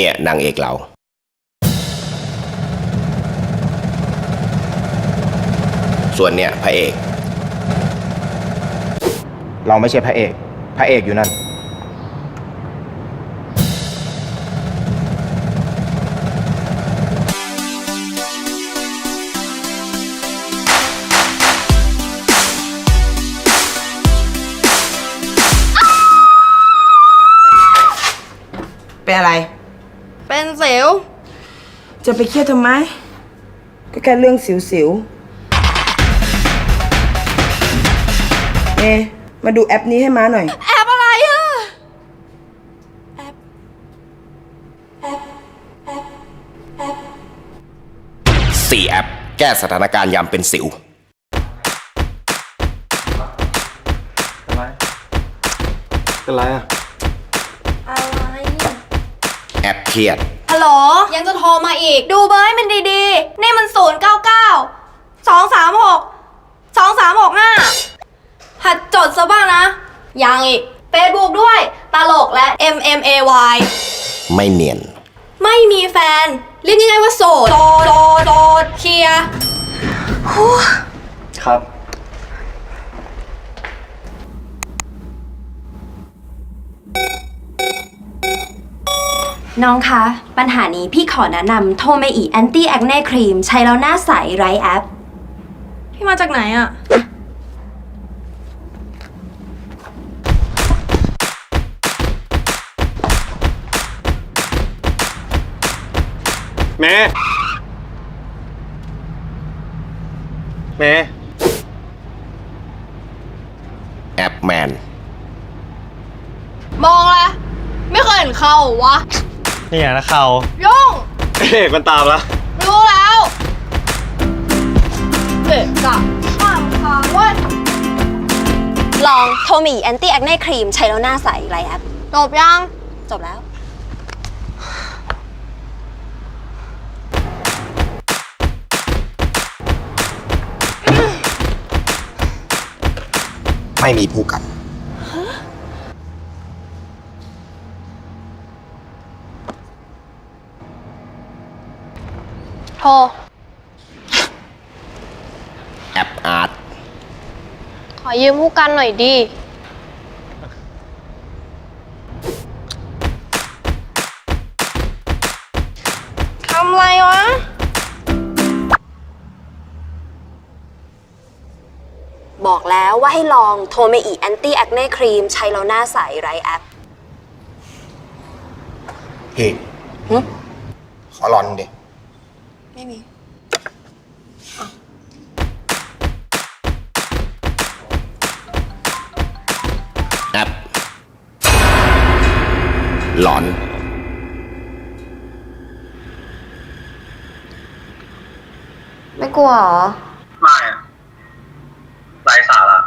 เนี่ยนางเอกเราส่วนเนี่ยพระเอก เราไม่ใช่พระเอก พระเอกอยู่นั่น เป็นอะไร เป็นเซลลจะไปเครียดทำไม ก็แค่เรื่องสิวๆเอะมาดูแอปนี้ให้ม้าหน่อย แอบอะไรอะ4แอป แก้สถานการณ์ยามเป็นสิวอะไรเป็นไรอะอะไร แอปเครียด ฮัลโหล ยังจะโทรมาอีก ดูเบอร์ให้มันดีๆ นี่มันศูนย์เก้าเก้าสองสามหกสองสามหกห้าหัดจดซะบ้างนะ ยังอีก Facebook ด้วย ตลกและ M M A Y ไม่เนียน ไม่มีแฟน เรียกง่ายๆว่าโสดโสดโสดโสดเคลียร์ ครับ น้องคะ ปัญหานี้พี่ขอแนะนำโทเมอีแอนตี้แอคเน่ครีม ใช้แล้วหน้าใสไร้แอป พี่มาจากไหนอะเมย์เมย์แอปแมน มองละไม่เคยเห็นเขาเหรอวะ นี่ไงนะเขายุ่งเอกมันตามแล้วรู้แล้วเอ๊ะกะข้ามทางเว้ยลองโทเมอีแอนตี้แอคเน่ครีมใช้แล้วหน้าใสไร้แอปจบยัง จบแล้ว ไม่มีผู้กัน โทร แอปอาร์ตขอยืมผู้กันหน่อยดีทำไรวะ บอกแล้วว่าให้ลองโทเมอีแอนตี้แอคเน่ครีม ใช้แล้วหน้าใสไร้แอปพี่หึขอรอนดิ ไม่มีแอปหลอน ไม่กลัวเหรอ ไม่อะไร้สาระ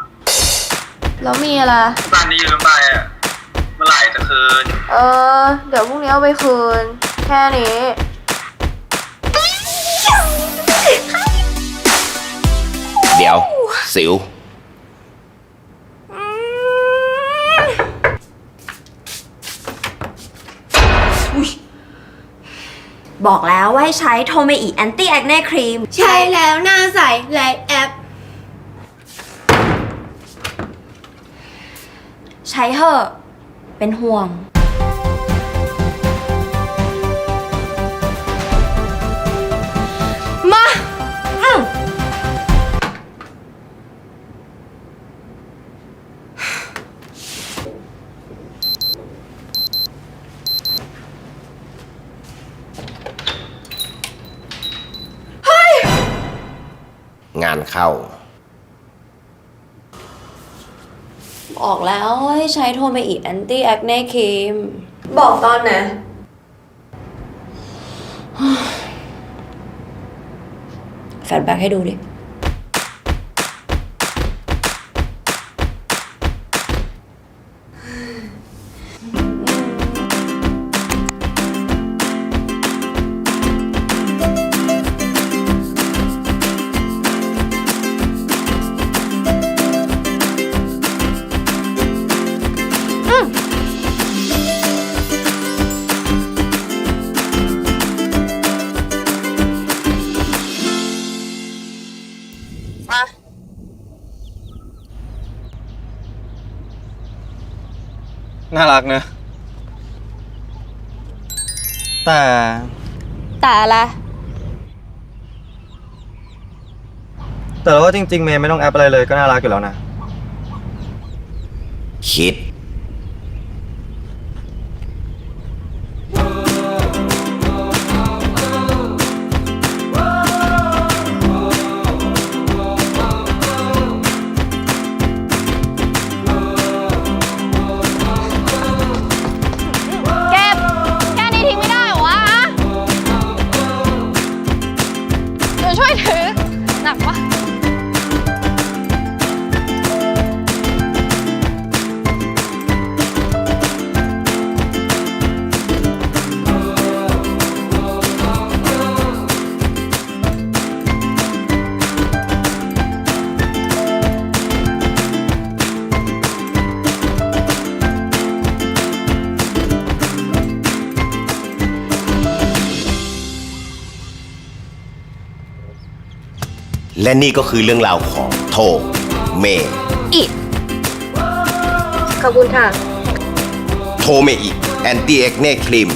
แล้วมีอะไร บ้านที่ยืมไปอะเมื่อไหร่จะคืน เออ เดี๋ยวพรุ่งนี้เอาไปคืน แค่นี้ สิว บอกแล้วว่าให้ใช้โทเมอีแอนตี้แอคเน่ครีม ใช่แล้วหน้าใสไลแอป ใช้เถอะเป็นห่วง เข้า บอกแล้วว่าให้ใช้โทเมอีแอนตี้แอคเน่ครีม บอกตอนไหนแฟลชแบ็กให้ดูดิ น่ารักนะ แต่แต่อะไรแต่ว่าจริงๆเมย์ไม่ต้องแอปอะไรเลยก็น่ารักอยู่แล้วนะ คิด และนี่ก็คือเรื่องราวของโทเมอิดขอบคุณค่ะ โทเมอีแอนตี้เอ็กเนครีม